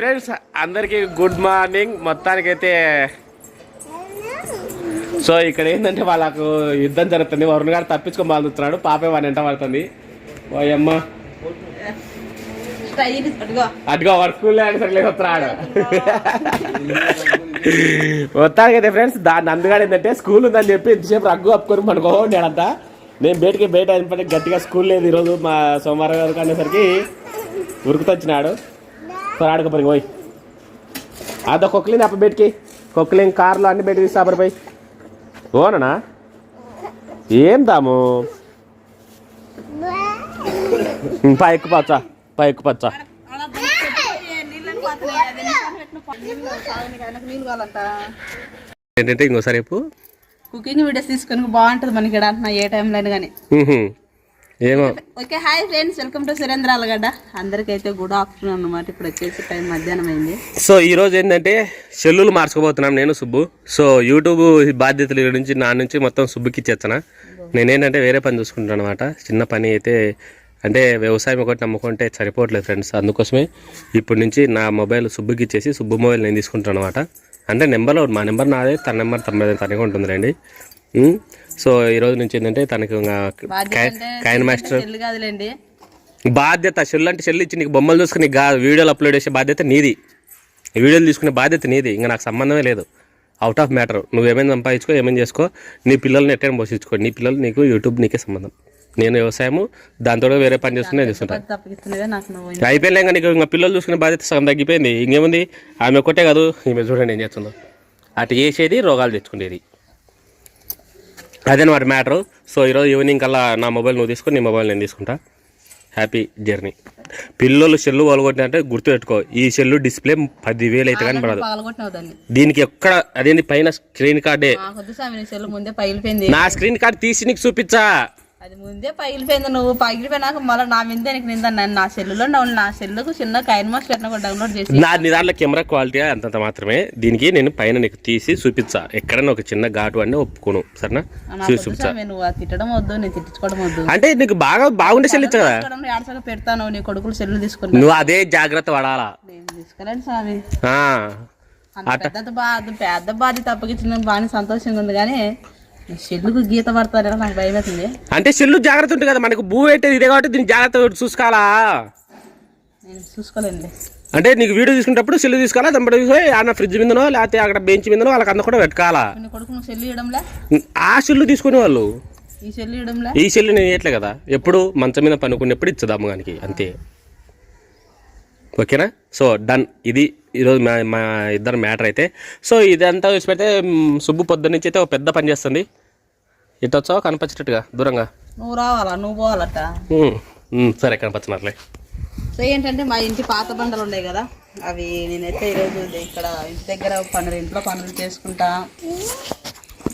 Friends అందరికీ good morning. మొత్తానికైతే so ఇక్కడ ఏంటంటే వాళ్ళకు యుద్ధం జరుగుతుంది. వరుణ్ గారు తప్పించుకొని బాగుతున్నాడు పాపే వాడిని ఎంట పడుతుంది. అమ్మ. అటుగా వర్క్ స్కూల్ వస్తున్నాడు మొత్తానికైతే ఫ్రెండ్స్ దాన్ని అందుగాడు ఏంటంటే స్కూల్ ఉందని చెప్పి ఇంతసేపు రగ్గు అప్పుకొని మనకో నేనంతా నేను బయటకి బయట అయినప్పటికీ గట్టిగా స్కూల్ లేదు ఈరోజు మా సోమవారం వరకు అనేసరికి ఉరుకుతొచ్చినాడు. సో ఆడుకోపరికి పోయి. అదో కొక్లింది అప్ప బయటికి. కొక్లింగ్ కార్లో అన్ని బయటకి తీసి పోయి. ఓననా ఏం దాము? పా ఎక్కుపచ్చా పా ఎక్కుపచ్చా అలా బయట పెట్టి నీళ్ళని పోతున్నాయి. అది నిమిషాలు పెట్టిన ప- నీళ్ళు సాగనీకి ఆయనకు నీళ్ళు కావాలంట ఏంటంటే ఇంకోసారి చెప్పు. కుకింగ్ వీడియోస్ తీసుకొని బాగుంటుంది మనకి ఇక్కడ అంటున్నా ఏ టైంలో అయినా కానీ. ఏమో. Okay hi friends welcome to Surendra Alagadda. అందరికైతే good afternoon అనమాట ఇప్పుడు వచ్చేసి టైం మధ్యాహ్నం అయింది. సో ఈ రోజు ఏంటంటే సెల్లులు మార్చుకోబోతున్నాం నేను సుబ్బు. సో యూట్యూబ్ బాధ్యతల నుంచి నా నుంచి మొత్తం సుబ్బుకి ఇచ్చేస్తాను నేనేంటంటే వేరే పని చూసుకుంటాను అనమాట చిన్న పని అయితే అంటే వ్యవసాయం ఒకటి నమ్ముకుంటే సరిపోవట్లేదు ఫ్రెండ్స్. అందుకోసమే ఇప్పటి నుంచి నా మొబైల్ సుబ్బుకి ఇచ్చేసి సుబ్బు మొబైల్ నేను తీసుకుంటాను అనమాట అంటే నెంబర్ మా నెంబర్ నాదే తన నెంబర్ తన తనగా ఉంటుందిలేండి. సో ఈ రోజు నుంచి ఏంటంటే తనకి ఇంకా బాధ్యత కై- అంటే కైన్ మాస్టర్ బాధ్యత చెల్లు అంటే చెల్లు ఇచ్చి నీకు బొమ్మలు చూసుకుని వీడియోలు అప్లోడ్ చేసే బాధ్యత నీది. వీడియోలు తీసుకునే బాధ్యత నీది. ఇంకా నాకు సంబంధమే లేదు. అవుట్ ఆఫ్ మ్యాటర్ నువ్వు ఏమైనా సంపాదించుకో ఏమైనా చేసుకో నీ పిల్లల్ని ఎట్టైనా పోషించుకో. నీ పిల్లలు నీకు యూట్యూబ్ నీకే సంబంధం. నేను వ్యవసాయము దాంతో వేరే పని చేస్తున్నా నేను చూస్తుంటా. పెద్ద తప్పకిస్తున్నదే నాకు ఇంకా నీకు ఇంకా పిల్లలు చూసుకునే బాధ్యత సగం తగ్గిపోయింది. ఇంకేముంది? ఆమె ఒక్కటే కాదు ఈమె చూడండి ఏం చేస్తుందో. అటు చేసేది రోగాలు తెచ్చుకునేది. అదనమాట మ్యాటర్. సో ఈరోజు ఈవినింగ్ కల్లా నా మొబైల్ నువ్వు తీసుకొని నీ మొబైల్ నేను తీసుకుంటా. Happy journey. పిల్లలు సెల్లు వలగొట్టినంటే గుర్తుపెట్టుకో ఈ సెల్లు డిస్ప్లే పదివేలు అయితే కానీ పడదు. దీనికి ఎక్కడ అదేంటి పైన స్క్రీన్ కార్డే? నా స్క్రీన్ కార్డ్ తీసి నీకు చూపించా. అది ముందే పగిలిపోయింది నువ్వు. పగిలిపోయినాక మళ్ళీ నా మీద నీకు నింద నా సెల్లులో నా సెల్లుకు చిన్న కైన్ మాస్ పెట్టిన కూడా డౌన్లోడ్ చేసి నా నీ దాంట్లో కెమెరా క్వాలిటీ అంతంత మాత్రమే. దీనికి నేను పైన నీకు తీసి చూపించా ఎక్కడైనా ఒక చిన్న ఘాటు అని ఒప్పుకోను. సరేనా? చూసి చూపించా నువ్వు అది తిట్టడం వద్దు నేను తిట్టించుకోవడం వద్దు. అంటే నీకు బాగా బాగుండే సెల్ ఇచ్చా కదా? ఏడసగా పెడతాను. నీ కొడుకులు సెల్లు తీసుకున్నా నువ్వు అదే జాగ్రత్త పడాలా? నేను తీసుకోలేను స్వామి. ఆ. పెద్ద బాధ పెద్ద బాధ్యత అప్పగించిన బాగానే సంతోషంగా ఉంది కానీ నీ సెల్లుకు గీత పడతారని నాకు భయం అవుతుంది అంటే సెల్లు జాగ్రత్త ఉంటుంది కదా మనకు భూ పెట్టేది ఇదే కాబట్టి దీన్ని జాగ్రత్త చూసుకోవాలా? నేను అంటే నీకు వీడియో తీసుకునేటప్పుడు సెల్లు తీసుకోవాలా దాని తీసుకొని ఆడ ఫ్రిడ్జ్ మీదనో లేకపోతే అక్కడ బెంచ్ మీదనో వాళ్ళకి అంత కూడా పెట్టుకోవాలా? నీ కొడుకు నువ్వు సెల్లు ఇవ్వడంలే? ఆ సెల్లు తీసుకునే వాళ్ళు? ఈ సెల్లు ఇవ్వడంలే? ఈ సెల్లు నేను ఇయ్యట్లే కదా. ఎప్పుడు మంచం మీద పనుకున్నప్పుడు ఇచ్చదాము గానికి అంతే. ఓకేనా? So done. ఇది ఈరోజు మా మా ఇద్దరు మ్యాటర్ అయితే. సో ఇదంతా చూసి పెడితే సుబ్బు పొద్దున్న నుంచి అయితే ఒక పెద్ద పని చేస్తుంది. ఇటు వచ్చావు? కనిపించేటట్టుగా దూరంగా? నువ్వు రావాలా? నువ్వు పోవాలట. సరే కనిపించినట్లే. సో ఏంటంటే మా ఇంటి పాత బండలు ఉన్నాయి కదా? అవి నేనైతే ఈరోజు ఇక్కడ ఇంటి దగ్గర పనులు ఇంట్లో పనులు చేసుకుంటా.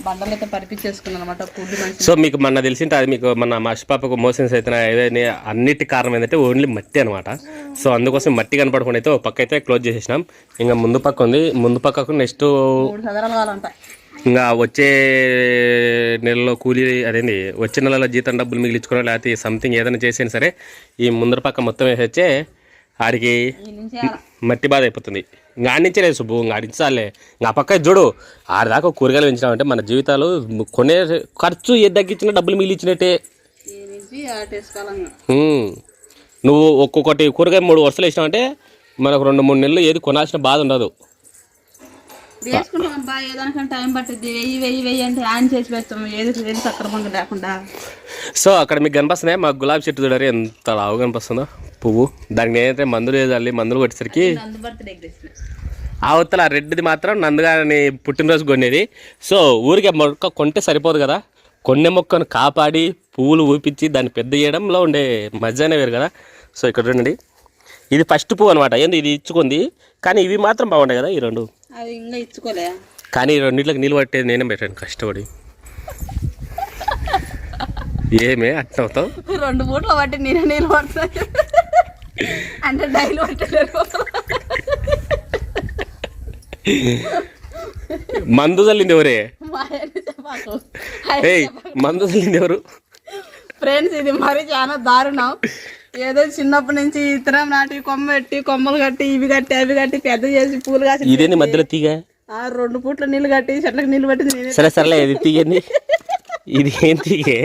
బండలు అయితే పరిపించేసుకున్నాను అనమాట కూలి మనిషి సో మీకు మొన్న తెలిసింటే అది మీకు మన మా పాపకు మోషన్స్ అయితే ఏదైనా అన్నిటి కారణం ఏంటంటే ఓన్లీ మట్టి అనమాట సో అందుకోసం మట్టి కనపడకుండా అయితే ఒక పక్క అయితే క్లోజ్ చేసేసినాం. ఇంకా ముందు పక్క ఉంది. ముందు పక్కకు నెక్స్ట్ మూడు సదరాలు కావాలంట. ఇంకా వచ్చే నెలలో కూలీ అదేంది వచ్చే నెలలో జీతం డబ్బులు మిగిలించుకోవడం లేకపోతే సంథింగ్ ఏదైనా చేసినా సరే ఈ ముందర పక్క మొత్తం వేసొచ్చే ఆడికి. మట్టి బాధ అయిపోతుంది. ఇంకా ఆడించలే సుబ్బు ఇంకా ఆడించాలే ఇంకా పక్క చూడు ఆడిదాకా కూరగాయలు పెంచినామంటే మన జీవితాలు కొనే ఖర్చు ఏది తగ్గించినా డబ్బులు మిగిలిచ్చినట్టే. నువ్వు ఒక్కొక్కటి కూరగాయ మూడు వరుసలు వేసినావంటే మనకు రెండు మూడు నెలలు ఏది కొనాల్సిన బాధ ఉండదు. వేసుకుంటాం బా ఏదానికంటే టైం పట్టుద్ది. వెయ్యి వెయ్యి వెయ్యి అంటే ఆన్ చేసి పెడతాం. ఏది ఏది సక్రమంగా లేకుండా. సో అక్కడ మీకు కనిపిస్తున్నాయి? మా గులాబీ చెట్టు చూడరు ఎంత లావు కనిపిస్తుందో. పువ్వు. దానికి నేనైతే మందులు వేయాలి. మందులు కొట్టేసరికి ఆ అవతల రెడ్డిది మాత్రం నందుగాని పుట్టినరోజు కొనేది సో ఊరికే మొక్క కొంటే సరిపోదు కదా. కొన్నె మొక్కను కాపాడి పువ్వులు ఊపించి దాన్ని పెద్ద చేయడంలో ఉండే మజానే వేరు కదా. సో ఇక్కడ చూడండి. ఇది ఫస్ట్ పువ్వు అనమాట ఏంది? ఇది ఇచ్చుకుంది. కానీ ఇవి మాత్రం బాగుంటాయి కదా ఈ రెండు. కానీ ఈ రెండింటికి నీళ్ళు పట్టేది నేనే పెట్టాను కష్టపడి. ఏమే? అట్లా అవుతావు? రెండు పూట్ల పట్టి నేనే నీళ్ళు పడతాను. అంటే డైలీ పట్టలేరు మందు చల్లింది ఎవరే? మందు చల్లింది ఎవరు? ఫ్రెండ్స్ ఇది మరి చాలా దారుణం. ఏదో చిన్నప్పటి నుంచి ఇతరం నాటి కొమ్మ పెట్టి కొమ్మలు కట్టి ఇవి కట్టి అవి కట్టి పెద్ద చేసి పూలు కాసి ఇదేంది మధ్యలో తీగ? ఆ రెండు పూట్ల నీళ్ళు కట్టి చెట్లకు నీళ్ళు పట్టింది సరే సరేలే ఇది తీయండి ఇది ఏం తీగే?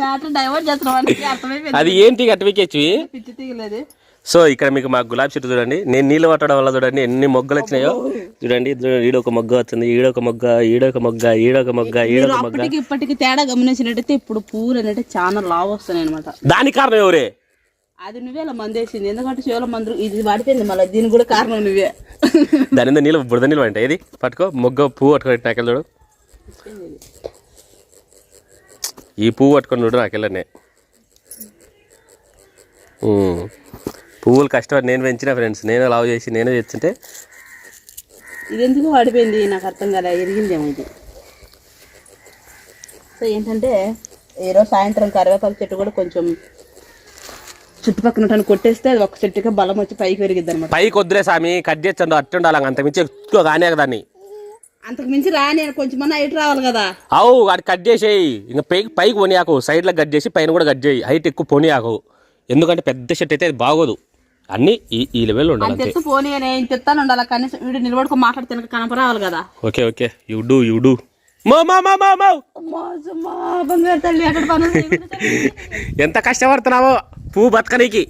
మ్యాటర్ డైవర్ట్ చేస్తున్నాం అంటే అర్థమైపోయింది. అది ఏం తీగ అటువికేచ్చు పిచ్చి సో ఇక్కడ మీకు మా గులాబీ చెట్టు చూడండి. నేను నీళ్ళు పట్టడం వల్ల చూడండి ఎన్ని మొగ్గలు వచ్చినాయో. చూడండి ఈడొక మొగ్గ వచ్చింది ఈడొక మొగ్గ ఈడొక మొగ్గ ఈడొక మొగ్గ ఈడొక మొగ్గ. ఇప్పటికి తేడా గమనించినట్టయితే ఇప్పుడు పూలు అనేది చాలా లావు వస్తున్నాయి అనమాట దానికి కారణం ఎవరే? అది నువ్వే ఇలా మందేసింది. ఎందుకంటే శివల మందు ఇది పడిపోయింది మళ్ళీ. దీనికి కూడా కారణం నువ్వే. దాని మీద నీళ్ళు బురద నీళ్ళు అంటే ఇది పట్టుకో. మొగ్గ పువ్వు నాకెళ్ళి చూడు. ఈ పువ్వు పట్టుకొని చూడు నాకెళ్ళనే పువ్వులు కష్టపడి నేను పెంచిన ఫ్రెండ్స్ నేనే లవ్ చేసి నేనే తెచ్చుంటే. ఇది ఎందుకు పడిపోయింది నాకు అర్థం కదా ఎరిగిందేమో ఇది. సో ఏంటంటే ఈరోజు సాయంత్రం కరివేపాకు చెట్టు కూడా కొంచెం చుట్టుపక్కల ఉంటాను కొట్టేస్తే అది ఒక చెట్టుకే బలం వచ్చి పైకి పెరిగిద్ది అనమాట పైకి వద్దులే స్వామి కట్ చేస్తాను అట్టు ఉండాలి అంత మించి ఎక్కువ కానే దాన్ని అంతకు మించి రాని కొంచెం హైట్ రావాలి కదా. అవు అది కట్ చేసేయి. ఇంకా పైకి పైకి పోనీయాకు. సైడ్లో కట్ చేసి పైన కూడా కట్ చేయి. హైట్ ఎక్కువ పోనీయాకు. ఎందుకంటే పెద్ద షర్ట్ అయితే అది బాగోదు. అన్నీ ఈ ఈ లెవెల్లో ఉండాలి అంత. పోనీ ఇంత ఎత్తాను ఉండాలి. కనీసం వీడు నిలబడుకో మాట్లాడితే కనపరావాలి కదా. Okay okay. You do you do మో మో మో మో మో. అమ్మా, బంగారు తల్లి అక్కడ పనులు. ఎంత కష్టపడుతున్నావో? పువ్వు బతకనీకి.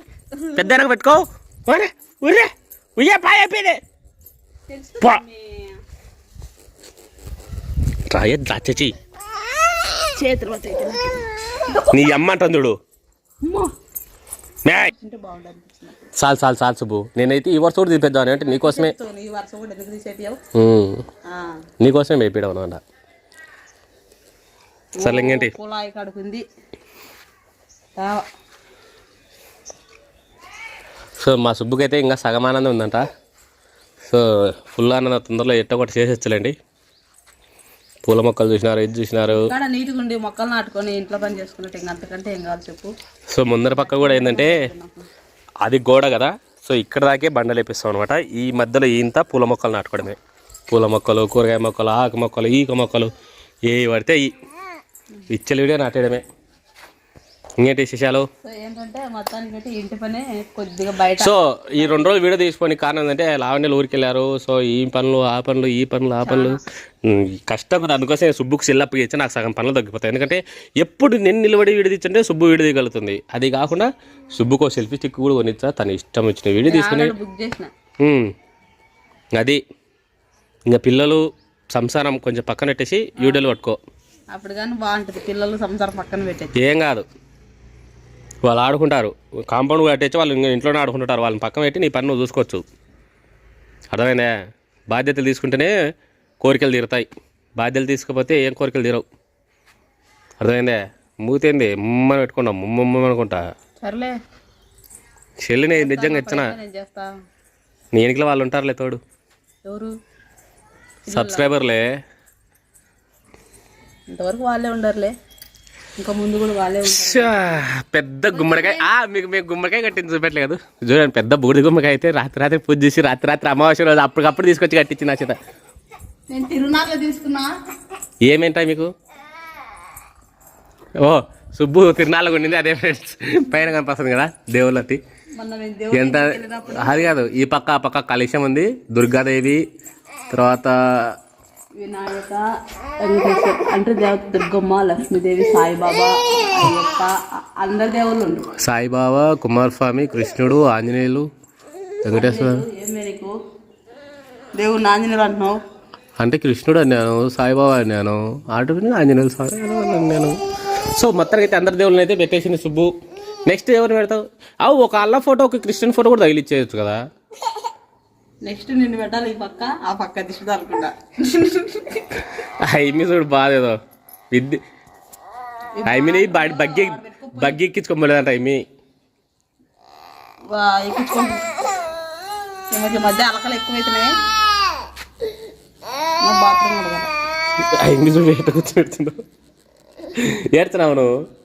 పెద్ద పెట్టుకో. ఒరే ఉర్రే. ఉయ్యే పాయ అయిపోయింది. పా. మీ రాయ దాచేచి. చేతులు పోతాయి ఇట్లా. నీ అమ్మ అంటుంది చూడు. చాలు చాలు చాలు సుబ్బు. నేనైతే ఈ వరుస కూడా తీపిద్దామని అంటే నీకోసమే నీకోసమే వేపియడం అనమాట. సరే ఇంకేంటి? కుళాయి కడుకుంది. సో మా సుబ్బుకైతే ఇంకా సగం ఆనందం ఉందంట. సో ఫుల్ ఆనందం తొందరలో ఎట్ట ఒకటి చేసేచ్చలేండి. పూల మొక్కలు చూసినారు ఇది చూసినారు. ఇక్కడ నీట్గా ఉండి మొక్కలు నాటుకొని ఇంట్లో పని చేసుకున్నట్టు ఇంకా అంతకంటే ఏం కావాలి చెప్పు. సో ముందర పక్క కూడా ఏంటంటే అది గోడ కదా సో ఇక్కడ దాకే బండలు వేపిస్తాం అనమాట ఈ మధ్యలో ఇంత పూల మొక్కలు నాటుకోవడమే. పూల మొక్కలు కూరగాయ మొక్కలు ఆకు మొక్కలు ఈక మొక్కలు ఏ పడితే ఈ ఇచ్చలు నాటేయడమే. ఇంకేంటి విశేషాలు? సో ఏంటంటే మొత్తానికైతే ఇంటి పనే కొద్దిగా బయట. సో ఈ రెండు రోజులు వీడియో తీసుకోని కారణం ఏంటంటే లావణ్యలు ఊరికి వెళ్ళారు. సో ఈ పనులు ఆ పనులు ఈ పనులు ఆ పనులు. కష్టం కదా. అందుకోసం సుబ్బుకు సెల్లప్పు ఇచ్చి నాకు సగం పనులు తగ్గిపోతాయి. ఎందుకంటే ఎప్పుడు నేను నిలబడి వీడియో తీర్చుంటే సుబ్బు వీడియో తీయగలుగుతుంది. అది కాకుండా సుబ్బుకు సెల్ఫీ స్టిక్ కూడా కొనిచ్చా. తన ఇష్టం వచ్చిన వీడియో తీసుకుని అది. ఇంకా పిల్లలు సంసారం కొంచెం పక్కన పెట్టేసి వీడియోలు పట్టుకో. అప్పుడు కానీ బాగుంటుంది. పిల్లలు సంసారం పక్కన పెట్టేది. ఏం కాదు. వాళ్ళు ఆడుకుంటారు. కాంపౌండ్ కట్టేసి వాళ్ళు ఇంకా ఇంట్లోనే ఆడుకుంటుంటారు. వాళ్ళని పక్కన పెట్టి నీ పని నువ్వు చూసుకోవచ్చు. అర్థమైందా? బాధ్యతలు తీసుకుంటేనే కోరికలు తీరుతాయి. బాధ్యతలు తీసుకోకపోతే ఏం కోరికలు తీరవు. అర్థమైందా? మూతేంది? ముమ్మని పెట్టుకున్నాం ముమ్మమ్మ అనుకుంటా. సర్లే. చెల్లిని నిజంగా ఇచ్చిన. నీ వెనుకల వాళ్ళు ఉంటారులే తోడు. ఎవరు? సబ్స్క్రైబర్లే. ఇంతవరకు వాళ్ళే ఉండరులే. ఇంకా ముందు కూడా వాళ్ళే పెద్ద గుమ్మడికాయ. ఆ మీకు మీకు గుమ్మడికాయ కట్టింది చూపెట్టలే కదా. చూడండి పెద్ద బూడిద గుమ్మడికాయ అయితే రాత్రి రాత్రి పూజ చేసి రాత్రి రాత్రి అమావాస్య రోజు అప్పటికప్పుడు తీసుకొచ్చి కట్టించి నా చేత. నేను తీసుకున్నా. ఏమేంటాయి మీకు? ఓ సుబ్బు తిరునాళ్ళకు ఉండింది అదే ఫ్రెండ్స్. పైన కనిపిస్తుంది కదా దేవుడు ఎంత అది కాదు ఈ పక్క ఆ పక్క కలుషం ఉంది దుర్గాదేవి తర్వాత వినాయక వెంకటేశ్వర అంటే దేవత దుర్గమ్మ లక్ష్మీదేవి సాయిబాబా అయ్యప్ప అందరి దేవుళ్ళు ఉండు సాయిబాబా కుమారస్వామి కృష్ణుడు ఆంజనేయులు వెంకటేశ్వర. నీకు? దేవుడు నాంజనేయులు అంటున్నావు? అంటే కృష్ణుడు అన్నాను సాయిబాబా అన్నాను ఆటోని ఆంజనేయులు స్వామి అని అన్నాను సో మొత్తానికి అయితే అందరి దేవుళ్ళని అయితే పెట్టేసింది సుబ్బు. నెక్స్ట్ ఎవరు పెడతావు? అవు ఒక అల్ల ఫోటో ఒక క్రిస్టియన్ ఫోటో కూడా తగిలిచ్చేయచ్చు కదా. నెక్స్ట్ నిన్ను పెట్టాలి ఈ పక్క ఆ పక్క దిశ అనుకుంటా ఐమి చూడు బాధ ఏదో. విద్య బాడి బగ్గి బగ్గి ఎక్కించుకుంటా ఈ మధ్య అలకలు ఎక్కువైతున్నాయి. బాత్రూమ్ చూడు ఎట్ట కూర్చోబెడుతున్నావు ఏడుతున్నావు నువ్వు?